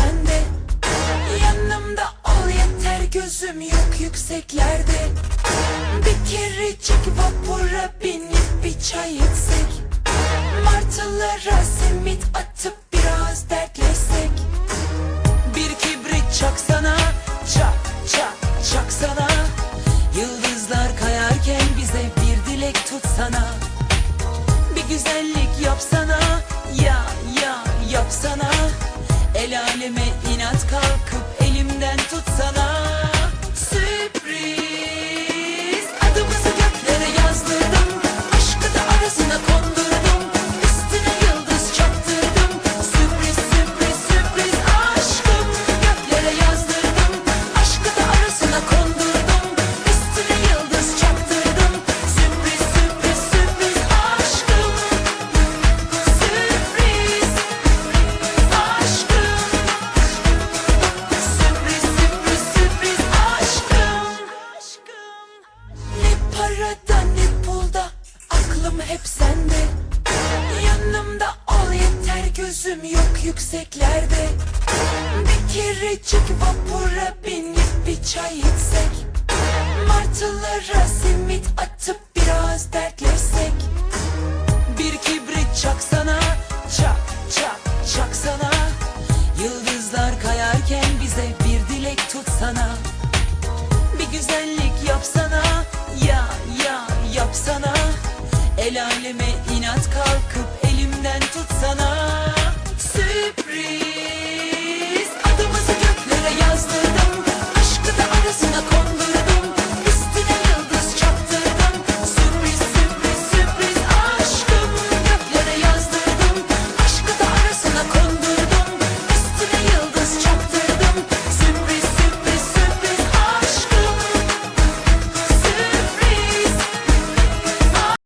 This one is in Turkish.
sen de Yanımda ol yeter gözüm yok yükseklerde. Bir kerecik vapura binip bir çay içsek. Martılara simit atıp El aleme inat kalkıp parada ne pulda Aklım hep sende. Yanımda ol yeter gözüm yok yükseklerde. Bir kerecik vapura binip bir çay içsek. Martılara simit atıp biraz dertleşsek. Bir kibrit çaksana Çak çak çaksana. Yıldızlar kayarken bize bir dilek tutsana El aleme inat kalkıp elimden tutsana